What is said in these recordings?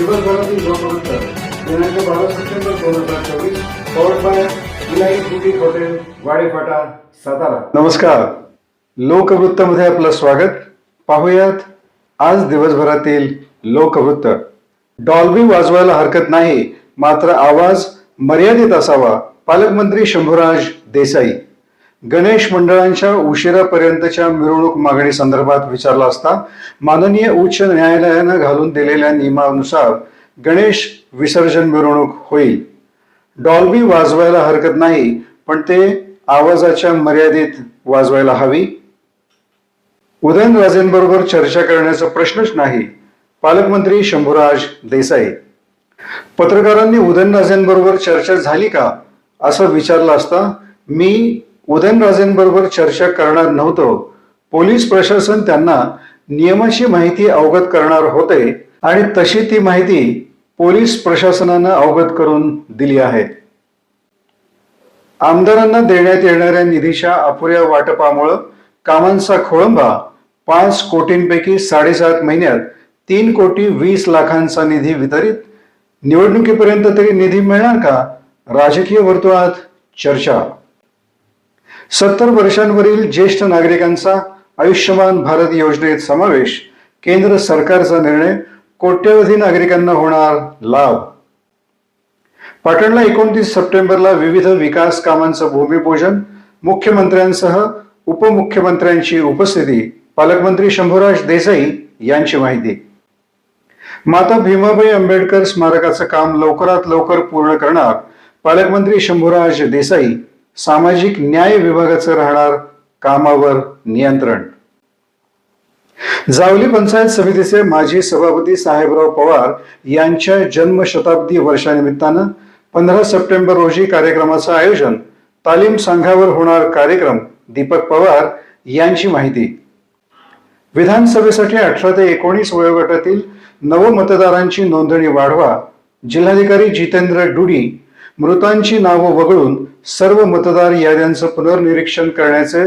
दिवसभरातील लोकमंत्र दिनांक बारा सप्टेंबर दोन हजार चोवीस power by boutique hotel Wadephata Satara. नमस्कार. लोकवृत्तमध्ये आपलं स्वागत. पाहूयात आज दिवसभरातील लोकवृत्त. डॉल्बी वाजवायला हरकत नाही मात्र आवाज मर्यादित असावा पालकमंत्री शंभूराज देसाई. गणेश मंडळांच्या उशिरापर्यंतच्या मिरवणूक मागणी संदर्भात विचारला असता माननीय उच्च न्यायालयानं घालून दिलेल्या नियमानुसार गणेश विसर्जन मिरवणूक होईल. डॉल्बी वाजवायला हरकत नाही पण ते आवाजाच्या मर्यादित वाजवायला हवी. उदयनराजेंबरोबर चर्चा करण्याचा प्रश्नच नाही पालकमंत्री शंभूराज देसाई. पत्रकारांनी उदयनराजेंबरोबर चर्चा झाली का असं विचारलं असता मी उदयनराजेंबरोबर चर्चा करणार नव्हतो. पोलीस प्रशासन त्यांना नियमाची माहिती अवगत करणार होते आणि तशी ती माहिती पोलीस प्रशासनानं अवगत करून दिली आहे. आमदारांना देण्यात येणाऱ्या निधीच्या अपुऱ्या वाटपामुळं कामांचा खोळंबा पाच कोटींपैकी साडेसात महिन्यात तीन कोटी वीस लाखांचा निधी वितरित. निवडणुकीपर्यंत तरी निधी मिळणार का? राजकीय वर्तुळात चर्चा. सत्तर वर्षांवरील ज्येष्ठ नागरिकांचा आयुष्यमान भारत योजनेत समावेश केंद्र सरकारचा निर्णय कोट्यवधी नागरिकांना होणार लाभ. पाटणला एकोणतीस सप्टेंबरला विविध विकास कामांचं भूमिपूजन मुख्यमंत्र्यांसह उपमुख्यमंत्र्यांची उपस्थिती पालकमंत्री शंभूराज देसाई यांची माहिती. माता भीमाबाई आंबेडकर स्मारकाचं काम लवकरात लवकर पूर्ण करणार पालकमंत्री शंभूराज देसाई सामाजिक न्याय विभागाचं राहणार कामावर नियंत्रण. जावली पंचायत समितीचे माजी सभापती साहेबराव पवार यांच्या जन्मशताब्दी वर्षानिमित्तानं पंधरा सप्टेंबर रोजी कार्यक्रमाचं आयोजन तालीम संघावर होणार कार्यक्रम दीपक पवार यांची माहिती. विधानसभेसाठी अठरा ते एकोणीस वयोगटातील नवमतदारांची नोंदणी वाढवा जिल्हाधिकारी जितेंद्र डुडी मृतांची नावं वगळून सर्व मतदार याद्यांचं पुनर्निरीक्षण करण्याचे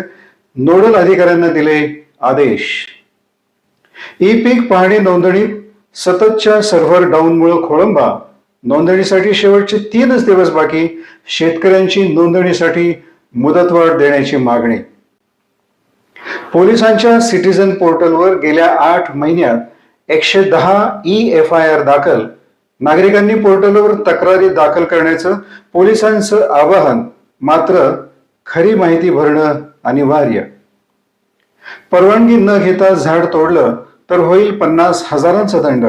नोडल अधिकाऱ्यांना दिले आदेश. ई पीक पाहणी नोंदणीत सततच्या सर्व्हर डाऊनमुळे खोळंबा. नोंदणीसाठी शेवटचे तीनच दिवस बाकी. शेतकऱ्यांची नोंदणीसाठी मुदतवाढ देण्याची मागणी. पोलिसांच्या सिटीझन पोर्टलवर गेल्या आठ महिन्यात एकशे दहा ई एफ आय आर दाखल. नागरिकांनी पोर्टलवर तक्रारी दाखल करण्याचं पोलिसांचं आवाहन मात्र खरी माहिती भरणं अनिवार्य. परवानगी न घेता झाड तोडलं तर होईल पन्नास हजारांचा दंड.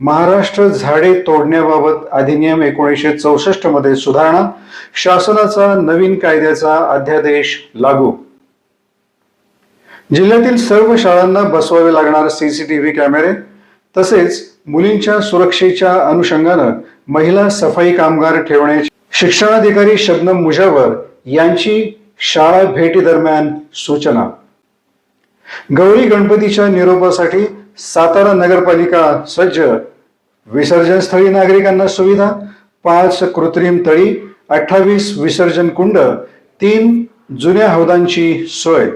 महाराष्ट्र झाडे तोडण्याबाबत अधिनियम एकोणीसशे चौसष्टमध्ये सुधारणा शासनाचा नवीन कायद्याचा अध्यादेश लागू. जिल्ह्यातील सर्व शाळांना बसवावे लागणार सीसीटीव्ही कॅमेरे तसेच मुलींच्या सुरक्षेच्या अनुषंगानं महिला सफाई कामगार ठेवण्याची शिक्षणाधिकारी शबनम मुजावर यांची शाळा भेटी दरम्यान सूचना. गौरी गणपतीच्या निरोपासाठी सातारा नगरपालिका सज्ज. विसर्जन स्थळी नागरिकांना सुविधा पाच कृत्रिम तळी अठ्ठावीस विसर्जन कुंड तीन जुन्या हौदांची सोय.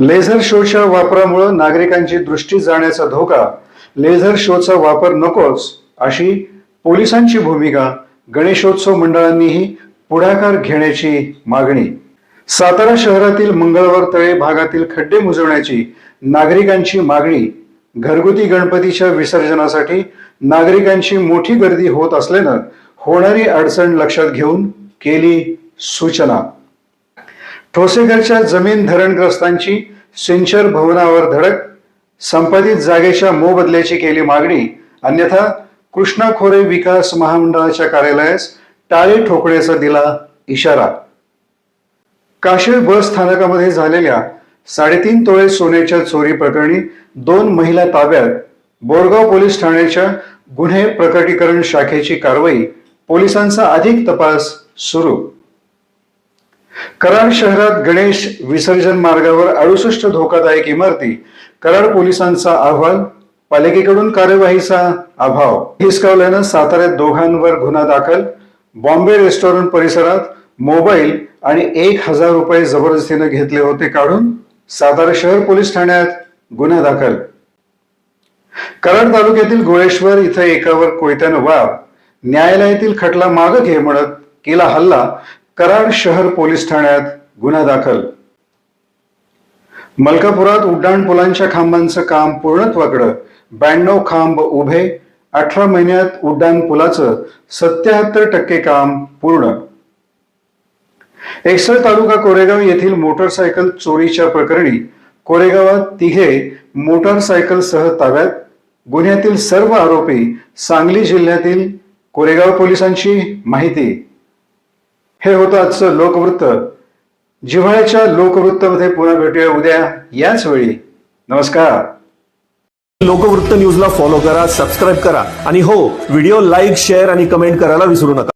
लेझर शोच्या वापरामुळे नागरिकांची दृष्टी जाण्याचा धोका लेझर शोचा वापर नकोच अशी पोलिसांची भूमिका गणेशोत्सव मंडळांनीही पुढाकार घेण्याची मागणी. सातारा शहरातील मंगळवार तळे भागातील खड्डे मुजवण्याची नागरिकांची मागणी घरगुती गणपतीच्या विसर्जनासाठी नागरिकांची मोठी गर्दी होत असल्यानं होणारी अडचण लक्षात घेऊन केली सूचना. ठोसेघरच्या जमीन धरणग्रस्तांची सिंचर भवनावर धडक संपादित जागेच्या मोबदल्याची केली मागणी अन्यथा कृष्णा खोरे विकास महामंडळाच्या कार्यालयास टाळे ठोकण्याचा दिला इशारा. काशीळ बस स्थानकामध्ये झालेल्या साडेतीन तोळे सोन्याच्या चोरी प्रकरणी दोन महिला ताब्यात बोरगाव पोलीस ठाण्याच्या गुन्हे प्रकटीकरण शाखेची कारवाई पोलिसांचा अधिक तपास सुरू. कराड शहरात गणेश विसर्जन मार्गावर अडुसष्ट धोकादायक इमारती. कराड पोलिसांचा अहवाल पालिकेकडून कार्यवाहीचा अभाव. हिसकावल्यानं साताऱ्यात दोघांवर गुन्हा दाखल. बॉम्बे रेस्टॉरंट परिसरात मोबाईल आणि एक हजार रुपये जबरदस्तीने घेतले होते काढून सातारा शहर पोलीस ठाण्यात गुन्हा दाखल. कराड तालुक्यातील गोळेश्वर इथं एकावर कोयत्यानं वाव न्यायालयातील खटला मागं घे म्हणत केला हल्ला. कराड शहर पोलीस ठाण्यात गुन्हा दाखल. मलकापुरात उड्डाण पुलांच्या खांबांचं काम पूर्णत्वाकडं. ब्याण्णव खांब उभे अठरा महिन्यात उड्डाण पुलाचं सत्याहत्तर टक्के काम पूर्ण. एकसळ तालुका कोरेगाव येथील मोटरसायकल चोरीच्या प्रकरणी कोरेगावात तिघे मोटरसायकलसह ताब्यात. गुन्ह्यातील सर्व आरोपी सांगली जिल्ह्यातील कोरेगाव पोलिसांची माहिती. हे होतं आजचं लोकवृत्त. जिव्हाळ्याच्या लोकवृत्तामध्ये पुन्हा भेटूया उद्या याच वेळी. नमस्कार. लोकवृत्त न्यूजला फॉलो करा सबस्क्राईब करा. आणि हो व्हिडिओ लाईक शेअर आणि कमेंट करायला विसरू नका.